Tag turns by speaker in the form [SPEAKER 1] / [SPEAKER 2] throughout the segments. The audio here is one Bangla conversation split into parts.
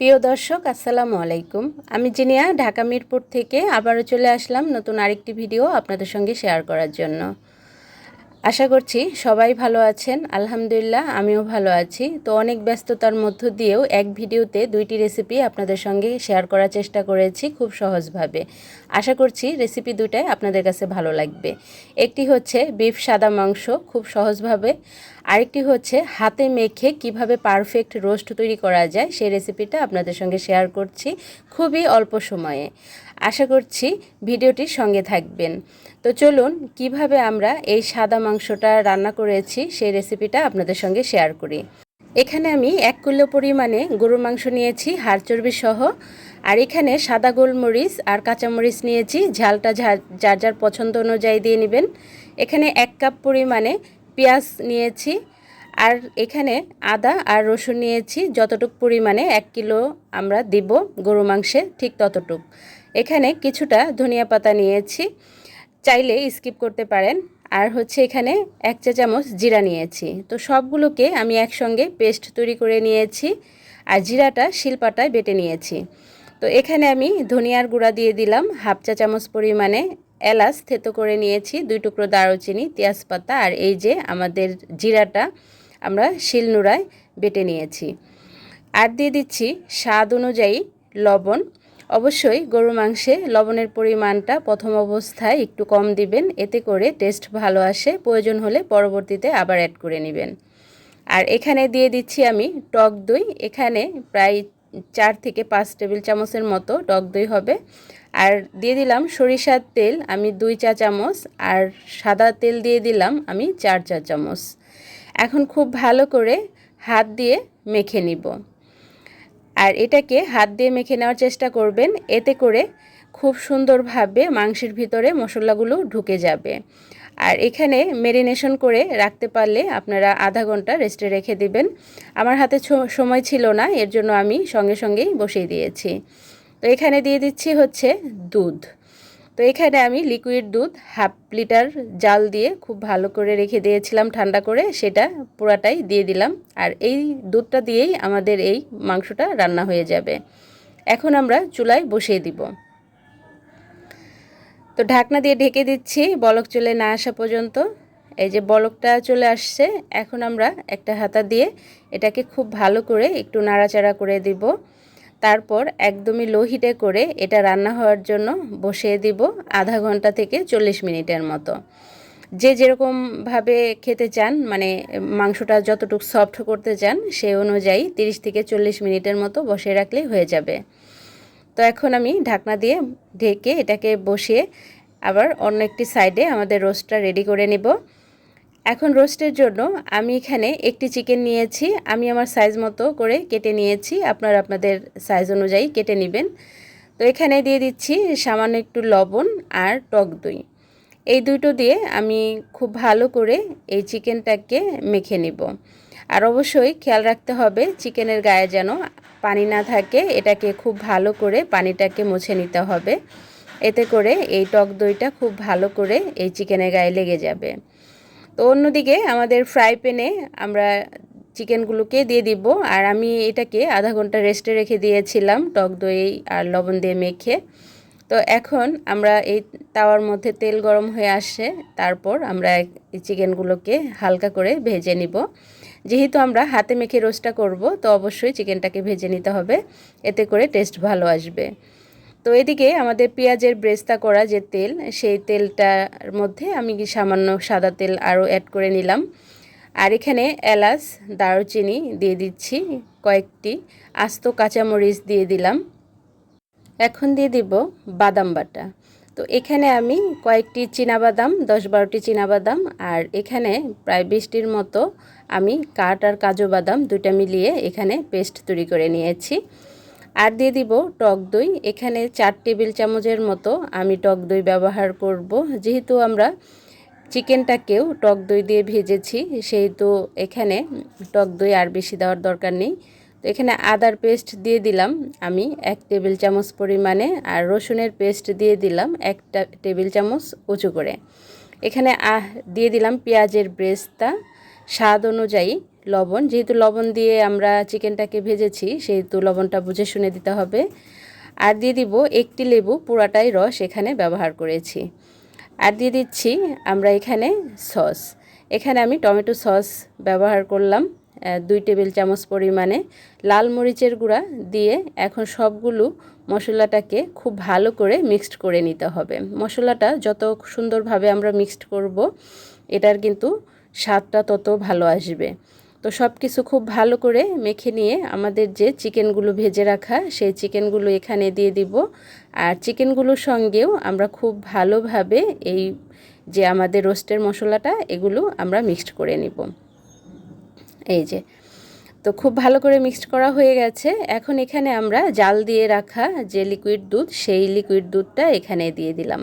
[SPEAKER 1] প্রিয় দর্শক, আসসালামু আলাইকুম। আমি জিনিয়া, ঢাকা মিরপুর থেকে আবারও চলে আসলাম নতুন আরেকটি ভিডিও আপনাদের সঙ্গে শেয়ার করার জন্য। আশা করছি সবাই ভালো আছেন। আলহামদুলিল্লাহ, আমিও ভালো আছি। তো অনেক ব্যস্ততার মধ্য দিয়েও এক ভিডিওতে দুইটি রেসিপি আপনাদের সঙ্গে শেয়ার করার চেষ্টা করেছি খুব সহজভাবে। আশা করছি রেসিপি দুটাই আপনাদের কাছে ভালো লাগবে। একটি হচ্ছে বিফ সাদা মাংস, খুব সহজভাবে। আরেকটি হচ্ছে হাতে মেখে কীভাবে পারফেক্ট রোস্ট তৈরি করা যায়, সেই রেসিপিটা আপনাদের সঙ্গে শেয়ার করছি খুবই অল্প সময়ে। আশা করছি ভিডিওটির সঙ্গে থাকবেন। তো চলুন, কীভাবে আমরা এই সাদা মাংসটা রান্না করেছি সেই রেসিপিটা আপনাদের সঙ্গে শেয়ার করি। এখানে আমি এক কিলো পরিমাণে গরুর মাংস নিয়েছি, হাড় চর্বি সহ। আর এখানে সাদা গোলমরিচ আর কাঁচামরিচ নিয়েছি, ঝালটা যার যার পছন্দ অনুযায়ী দিয়ে নেবেন। এখানে এক কাপ পরিমাণে পেঁয়াজ নিয়েছি। আর এখানে আদা আর রসুন নিয়েছি, যতটুক পরিমাণে এক কিলো আমরা দিব গরু মাংসে, ঠিক ততটুক। এখানে কিছুটা ধনিয়া পাতা নিয়েছি। চাইলে স্কিপ করতে পারেন। আর হচ্ছে এখানে এক চা চামচ জিরা নিয়েছি। তো সবগুলোকে আমি একসঙ্গে পেস্ট তৈরি করে নিয়েছি আর জিরাটা শিলপাটায় বেটে নিয়েছি। তো এখানে আমি ধনিয়ার গুঁড়া দিয়ে দিলাম। হাফ চা চামচ পরিমাণে এলাচ থেতো করে নিয়েছি, দুই টুকরো দারুচিনি, তেজপাতা আর এই যে আমাদের জিরাটা আমরা শিলনোড়ায় বেটে নিয়েছি। আর দিয়ে দিচ্ছি স্বাদ অনুযায়ী লবণ। অবশ্যই গরু মাংসে লবণের পরিমাণটা প্রথম অবস্থায় একটু কম দিবেন। এতে করে টেস্ট ভালো আসে। প্রয়োজন হলে পরবর্তীতে আবার অ্যাড করে নেবেন। আর এখানে দিয়ে দিচ্ছি আমি টক দই। এখানে প্রায় চার থেকে পাঁচ টেবিল চামচের মতো টক দই হবে। আর দিয়ে দিলাম সরিষার তেল। আমি দুই চা চামচ আর সাদা তেল দিয়ে দিলাম আমি চার চা চামচ। এখন খুব ভালো করে হাত দিয়ে মেখে নিব। আর এটাকে হাত দিয়ে মেখে নেওয়ার চেষ্টা করবেন। এতে করে খুব সুন্দরভাবে মাংসের ভিতরে মশলাগুলো ঢুকে যাবে। আর এখানে মেরিনেশন করে রাখতে পারলে আপনারা আধা ঘণ্টা রেস্টে রেখে দিবেন। আমার হাতে সময় ছিল না, এর জন্য আমি সঙ্গে সঙ্গেই বসিয়ে দিয়েছি। তো এখানে দিয়ে দিচ্ছি হচ্ছে দুধ। তো এখানে আমি লিকুইড দুধ হাফ লিটার জাল দিয়ে খুব ভালো করে রেখে দিয়েছিলাম ঠান্ডা করে, সেটা পুরাটাই দিয়ে দিলাম। আর এই দুধটা দিয়েই আমাদের এই মাংসটা রান্না হয়ে যাবে। এখন আমরা চুলায় বসিয়ে দিব। তো ঢাকনা দিয়ে ঢেকে দিচ্ছি, বলক চলে না আসা পর্যন্ত। এই যে বলকটা চলে আসছে, এখন আমরা একটা হাতা দিয়ে এটাকে খুব ভালো করে একটু নাড়াচাড়া করে দিব। তারপর একদমই লো হিটে করে এটা রান্না হওয়ার জন্য বসিয়ে দিব আধা ঘণ্টা থেকে চল্লিশ মিনিটের মতো। যে যেরকমভাবে খেতে চান মানে মাংসটা যতটুকু সফট করতে চান সেই অনুযায়ী 30 থেকে চল্লিশ মিনিটের মতো বসিয়ে রাখলেই হয়ে যাবে। তো এখন আমি ঢাকনা দিয়ে ঢেকে এটাকে বসিয়ে আবার অন্য একটি সাইডে আমাদের রোস্টটা রেডি করে নেব। এখন রোস্টের জন্য আমি এখানে একটি চিকেন নিয়েছি। আমি আমার সাইজ মতো করে কেটে নিয়েছি। আপনারা আপনাদের সাইজ অনুযায়ী কেটে নেবেন। তো এখানে দিয়ে দিচ্ছি সামান্য একটু লবণ আর টক দই। এই দুটো দিয়ে আমি খুব ভালো করে এই চিকেনটাকে মেখে নিব। আর অবশ্যই খেয়াল রাখতে হবে চিকেনের গায়ে যেন পানি না থাকে। এটাকে খুব ভালো করে পানিটাকে মুছে নিতে হবে। এতে করে এই টক দইটা খুব ভালো করে এই চিকেনের গায়ে লেগে যাবে। তো অন্যদিকে আমাদের ফ্রাই প্যানে আমরা চিকেনগুলোকে দিয়ে দিব। আর আমি এটাকে আধা ঘণ্টা রেস্টে রেখে দিয়েছিলাম, টক দই আর লবণ দিয়ে মেখে। তো এখন আমরা এই তাওয়ার মধ্যে তেল গরম হয়ে আসে, তারপর আমরা এই চিকেনগুলোকে হালকা করে ভেজে নিব। যেহেতু আমরা হাতে মেখে রোস্টটা করব, তো অবশ্যই চিকেনটাকে ভেজে নিতে হবে, এতে করে টেস্ট ভালো আসবে। তো এদিকে আমাদের পেঁয়াজের ব্রেস্তা করা যে তেল, সেই তেলটার মধ্যে আমি সামান্য সাদা তেল আরও অ্যাড করে নিলাম। আর এখানে এলাচ, দারুচিনি দিয়ে দিচ্ছি, কয়েকটি আস্ত কাঁচামরিচ দিয়ে দিলাম। এখন দিয়ে দিব বাদাম বাটা। তো এখানে আমি কয়েকটি বাদাম দশ বারোটি বাদাম আর এখানে প্রায় বিশটির মতো আমি কাঠ আর কাজু বাদাম দুইটা মিলিয়ে এখানে পেস্ট তৈরি করে নিয়েছি। আর দিয়ে দিব টক দই। এখানে চার টেবিল চামচের মতো আমি টক দই ব্যবহার করব। যেহেতু আমরা চিকেনটাকেও টক দই দিয়ে ভেজেছি, সেহেতু এখানে টক দই আর বেশি দেওয়ার দরকার নেই। তো এখানে আদার পেস্ট দিয়ে দিলাম আমি এক টেবিল চামচ পরিমাণে আর রসুনের পেস্ট দিয়ে দিলাম একটা টেবিল চামচ উঁচু করে। এখানে দিয়ে দিলাম পেঁয়াজের ব্রেস্তা। স্বাদ অনুযায়ী লবণ। যেহেতু লবণ দিয়ে আমরা চিকেনটাকে ভেজেছি, সেহেতু লবণটা বুঝে শুনে দিতে হবে। আর দিয়ে দিব একটি লেবু, পুরাটাই রস এখানে ব্যবহার করেছি। আর দিয়ে দিচ্ছি আমরা এখানে সস। এখানে আমি টমেটো সস ব্যবহার করলাম দুই টেবিল চামচ পরিমাণে। লাল মরিচের গুঁড়া দিয়ে এখন সবগুলো মশলাটাকে খুব ভালো করে মিক্সড করে নিতে হবে। মশলাটা যত সুন্দরভাবে আমরা মিক্সড করব, এটার কিন্তু স্বাদটা তত ভালো আসবে। তো সব কিছু খুব ভালো করে মেখে নিয়ে আমাদের যে চিকেনগুলো ভেজে রাখা, সেই চিকেনগুলো এখানে দিয়ে দিব। আর চিকেনগুলোর সঙ্গেও আমরা খুব ভালোভাবে এই যে আমাদের রোস্টের মশলাটা, এগুলো আমরা মিক্সড করে নিব। এই যে। তো খুব ভালো করে মিক্সড করা হয়ে গেছে। এখন এখানে আমরা জাল দিয়ে রাখা যে লিকুইড দুধ, সেই লিকুইড দুধটা এখানে দিয়ে দিলাম।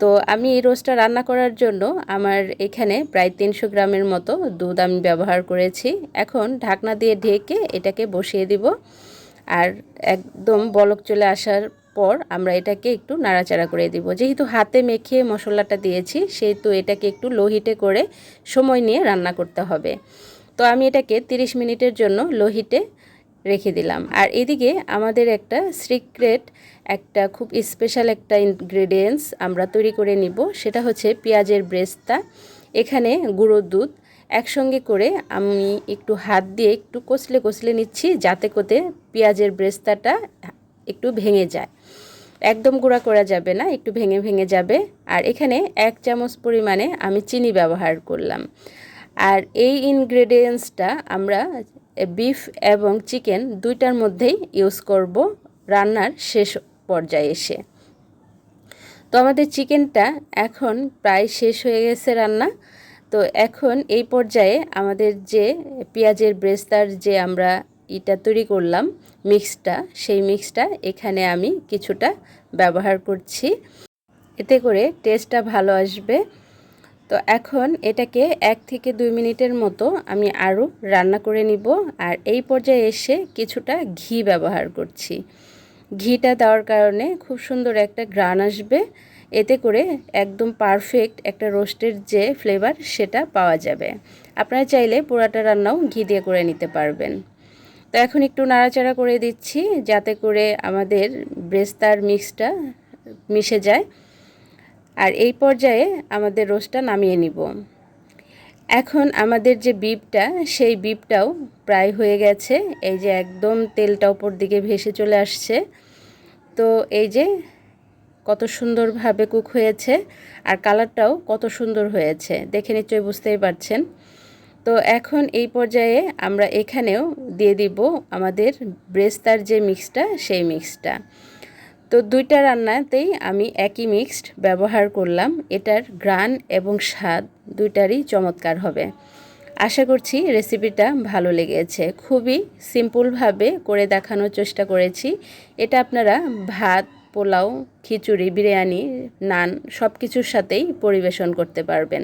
[SPEAKER 1] তো আমি এই রোস্টটা রান্না করার জন্য আমার এখানে প্রায় তিনশো গ্রামের মতো দুধ আমি ব্যবহার করেছি। এখন ঢাকনা দিয়ে ঢেকে এটাকে বসিয়ে দিব। আর একদম বলক চলে আসার পর আমরা এটাকে একটু নাড়াচাড়া করে দিব। যেহেতু হাতে মেখে মশলাটা দিয়েছি, সেহেতু এটাকে একটু লো হিটে করে সময় নিয়ে রান্না করতে হবে। তো আমি এটাকে 30 মিনিটের জন্য লো হিটে রেখে দিলাম। আর এদিকে আমাদের একটা সিক্রেট একটা খুব স্পেশাল একটা ইনগ্রেডিয়েন্টস আমরা তৈরি করে নিব। সেটা হচ্ছে পেঁয়াজের ব্রেস্তা। এখানে গুঁড়ো দুধ। একসঙ্গে করে আমি একটু হাত দিয়ে একটু কষলে কষলে নিচ্ছি যাতে করে পেঁয়াজের ব্রেস্তাটা একটু ভেঙে যায়। একদম গুঁড়া করা যাবে না, একটু ভেঙে ভেঙে যাবে। আর এখানে এক চামচ পরিমাণে আমি চিনি ব্যবহার করলাম। আর এই ইনগ্রেডিয়েন্টসটা আমরা বিফ এবং চিকেন দুইটার মধ্যেই ইউজ করব রান্নার শেষ পর্যায়ে এসে। তো আমাদের চিকেনটা এখন প্রায় শেষ হয়ে গেছে রান্না। তো এখন এই পর্যায়ে আমাদের যে পেঁয়াজের ব্রেস্তার যে আমরা ইটা তৈরি করলাম মিক্সটা, সেই মিক্সটা এখানে আমি কিছুটা ব্যবহার করছি। এতে করে টেস্টটা ভালো আসবে। তো এখন এটাকে এক থেকে দুই মিনিটের মতো আমি আরও রান্না করে নিব। আর এই পর্যায়ে এসে কিছুটা ঘি ব্যবহার করছি। ঘিটা দেওয়ার কারণে খুব সুন্দর একটা গ্রান আসবে। এতে করে একদম পারফেক্ট একটা রোস্টের যে ফ্লেভার সেটা পাওয়া যাবে। আপনারা চাইলে পোড়াটা রান্নাও ঘি দিয়ে করে নিতে পারবেন। তো এখন একটু নাড়াচাড়া করে দিচ্ছি যাতে করে আমাদের ব্রেস্তার মিক্সটা মিশে যায়। আর এই পর্যায়ে আমাদের রোস্টটা নামিয়ে নিব। এখন আমাদের যে বিপটা, সেই বিপটাও প্রায় হয়ে গেছে। এই যে একদম তেলটা উপর দিকে ভেসে চলে আসছে। তো এই যে কত সুন্দরভাবে কুক হয়েছে আর কালারটাও কত সুন্দর হয়েছে। দেখে নিশ্চয়ই বুঝতেই পারছেন। তো এখন এই পর্যায়ে আমরা এখানেও দিয়ে দিব আমাদের ব্রেস্তার যে মিক্সটা সেই মিক্সটা তো দুইটা রান্নাতেই আমি একই মিক্সড ব্যবহার করলাম। এটার গ্রান এবং স্বাদ দুইটারই চমৎকার হবে। আশা করছি রেসিপিটা ভালো লেগেছে। খুবই সিম্পলভাবে করে দেখানোর চেষ্টা করেছি। এটা আপনারা ভাত, পোলাও, খিচুড়ি, বিরিয়ানি, নান সব কিছুর সাথেই পরিবেশন করতে পারবেন।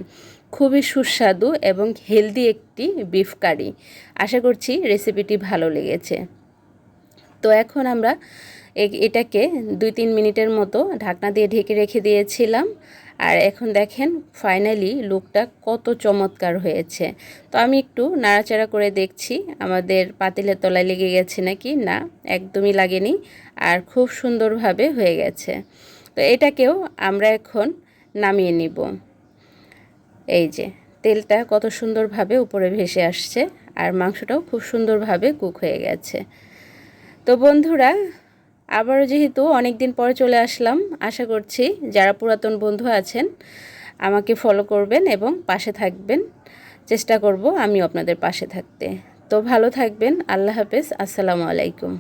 [SPEAKER 1] খুবই সুস্বাদু এবং হেলদি একটি বিফ কারি আশা করছি রেসিপিটি ভালো লেগেছে। তো এখন আমরা এটাকে দুই তিন মিনিটের মতো ঢাকনা দিয়ে ঢেকে রেখে দিয়েছিলাম। আর এখন দেখেন ফাইনালি লুকটা কত চমৎকার হয়েছে। তো আমি একটু নাড়াচাড়া করে দেখছি, আমাদের পাতিলের তলায় লেগে গেছে নাকি? না, একদমই লাগেনি। আর খুব সুন্দরভাবে হয়ে গেছে। তো এটাকেও আমরা এখন নামিয়ে নিব। এই যে, তেলটা কত সুন্দরভাবে উপরে ভেসে আসছে। আর মাংসটাও খুব সুন্দরভাবে কুক হয়ে গেছে। তো বন্ধুরা আবারও যেহেতু অনেক দিন পরে চলে আসলাম, আশা করছি যারা পুরাতন বন্ধু আছেন আমাকে ফলো করবেন এবং পাশে থাকবেন। চেষ্টা করব আমি আপনাদের পাশে থাকতে। তো ভালো থাকবেন, আল্লাহ হাফেজ, আসসালামু আলাইকুম।